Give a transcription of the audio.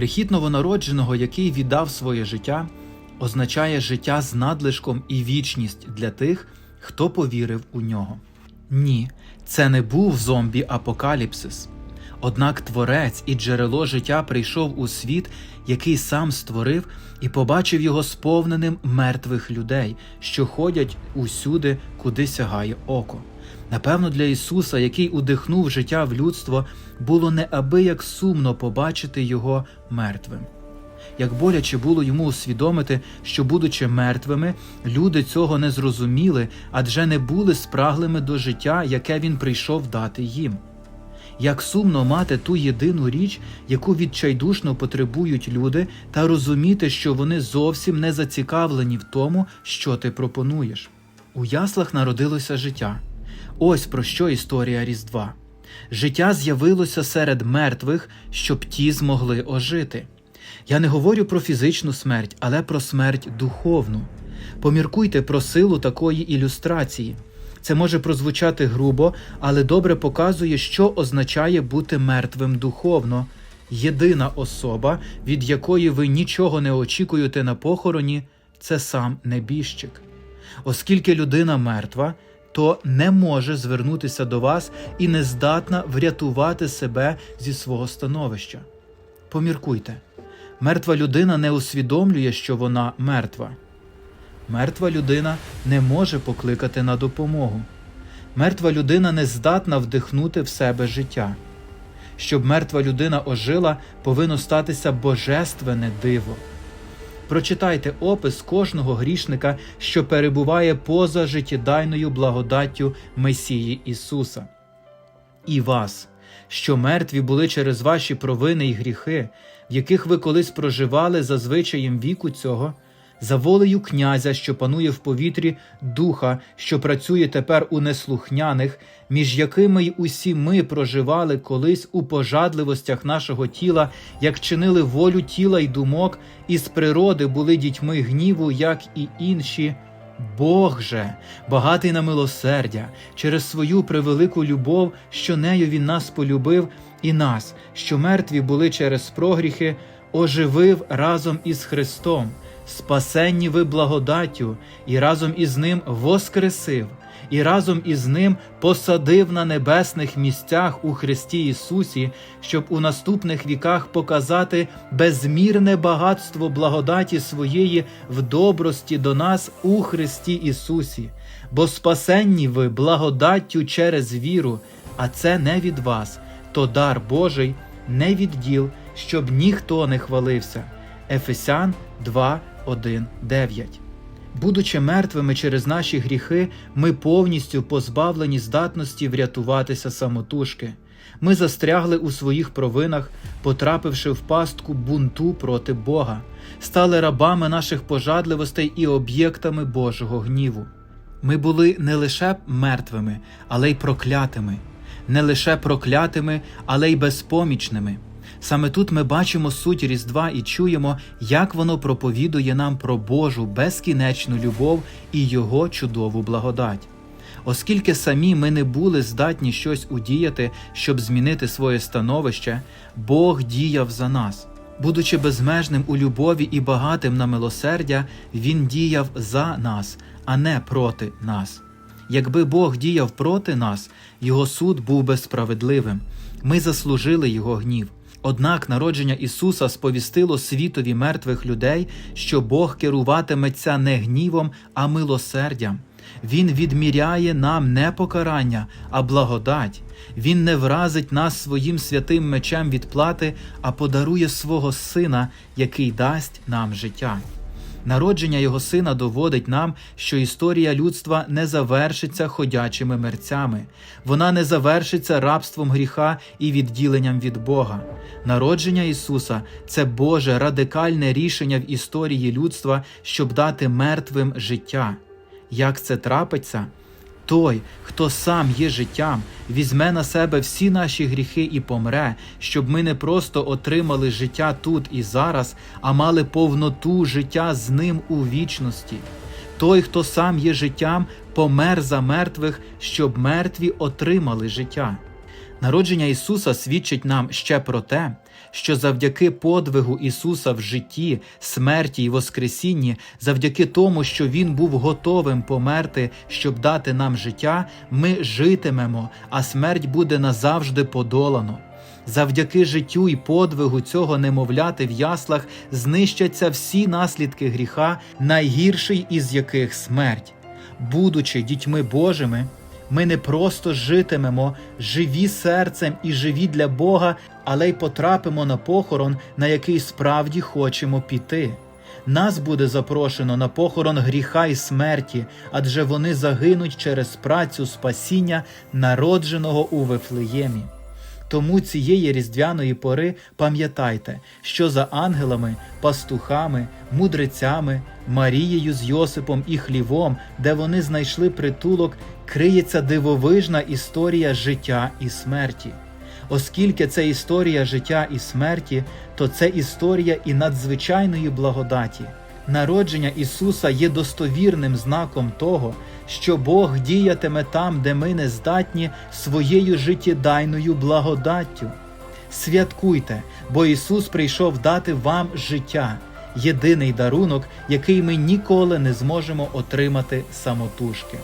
Прихід новонародженого, який віддав своє життя, означає життя з надлишком і вічність для тих, хто повірив у нього. Ні, це не був зомбі-апокаліпсис. Однак Творець і джерело життя прийшов у світ, який сам створив, і побачив його сповненим мертвих людей, що ходять усюди, куди сягає око. Напевно, для Ісуса, який удихнув життя в людство, було неабияк сумно побачити його мертвим. Як боляче було йому усвідомити, що, будучи мертвими, люди цього не зрозуміли, адже не були спраглими до життя, яке він прийшов дати їм. Як сумно мати ту єдину річ, яку відчайдушно потребують люди, та розуміти, що вони зовсім не зацікавлені в тому, що ти пропонуєш. У яслах народилося життя. Ось про що історія Різдва. Життя з'явилося серед мертвих, щоб ті змогли ожити. Я не говорю про фізичну смерть, але про смерть духовну. Поміркуйте про силу такої ілюстрації. Це може прозвучати грубо, але добре показує, що означає бути мертвим духовно. Єдина особа, від якої ви нічого не очікуєте на похороні, це сам небіжчик. Оскільки людина мертва, то не може звернутися до вас і не здатна врятувати себе зі свого становища. Поміркуйте, мертва людина не усвідомлює, що вона мертва. Мертва людина не може покликати на допомогу. Мертва людина не здатна вдихнути в себе життя. Щоб мертва людина ожила, повинно статися божественне диво. Прочитайте опис кожного грішника, що перебуває поза життєдайною благодаттю Месії Ісуса. І вас, що мертві були через ваші провини і гріхи, в яких ви колись проживали за звичаєм віку цього, за волею князя, що панує в повітрі, духа, що працює тепер у неслухняних, між якими й усі ми проживали колись у пожадливостях нашого тіла, як чинили волю тіла й думок, і з природи були дітьми гніву, як і інші. Бог же, багатий на милосердя, через свою превелику любов, що нею Він нас полюбив, і нас, що мертві були через прогріхи, оживив разом із Христом, спасенні ви благодаттю, і разом із Ним воскресив, і разом із Ним посадив на небесних місцях у Христі Ісусі, щоб у наступних віках показати безмірне багатство благодаті своєї в добрості до нас у Христі Ісусі, бо спасенні ви благодаттю через віру, а це не від вас, то дар Божий, не від діл, щоб ніхто не хвалився. Ефесян 2, 1, 9 Будучи мертвими через наші гріхи, ми повністю позбавлені здатності врятуватися самотужки. Ми застрягли у своїх провинах, потрапивши в пастку бунту проти Бога, стали рабами наших пожадливостей і об'єктами Божого гніву. Ми були не лише мертвими, але й проклятими, не лише проклятими, але й безпомічними. Саме тут ми бачимо суть Різдва і чуємо, як воно проповідує нам про Божу безкінечну любов і Його чудову благодать. Оскільки самі ми не були здатні щось удіяти, щоб змінити своє становище, Бог діяв за нас. Будучи безмежним у любові і багатим на милосердя, Він діяв за нас, а не проти нас. Якби Бог діяв проти нас, Його суд був би справедливим. Ми заслужили Його гнів. Однак народження Ісуса сповістило світові мертвих людей, що Бог керуватиметься не гнівом, а милосердям. Він відміряє нам не покарання, а благодать. Він не вразить нас своїм святим мечем відплати, а подарує свого Сина, який дасть нам життя. Народження його сина доводить нам, що історія людства не завершиться ходячими мерцями, вона не завершиться рабством гріха і відділенням від Бога. Народження Ісуса це Боже радикальне рішення в історії людства, щоб дати мертвим життя. Як це трапиться? Той, хто сам є життям, візьме на себе всі наші гріхи і помре, щоб ми не просто отримали життя тут і зараз, а мали повноту життя з ним у вічності. Той, хто сам є життям, помер за мертвих, щоб мертві отримали життя. Народження Ісуса свідчить нам ще про те, що завдяки подвигу Ісуса в житті, смерті і Воскресінні, завдяки тому, що Він був готовим померти, щоб дати нам життя, ми житимемо, а смерть буде назавжди подолано. Завдяки життю і подвигу цього немовляти в яслах знищаться всі наслідки гріха, найгірший із яких смерть. Будучи дітьми Божими, ми не просто житимемо, живі серцем і живі для Бога, але й потрапимо на похорон, на який справді хочемо піти. Нас буде запрошено на похорон гріха і смерті, адже вони загинуть через працю спасіння, народженого у Вифлеємі. Тому цієї різдвяної пори пам'ятайте, що за ангелами, пастухами, мудрецями, Марією з Йосипом і хлівом, де вони знайшли притулок, криється дивовижна історія життя і смерті. Оскільки це історія життя і смерті, то це історія і надзвичайної благодаті. Народження Ісуса є достовірним знаком того, що Бог діятиме там, де ми не здатні своєю життєдайною благодаттю. Святкуйте, бо Ісус прийшов дати вам життя, єдиний дарунок, який ми ніколи не зможемо отримати самотужки.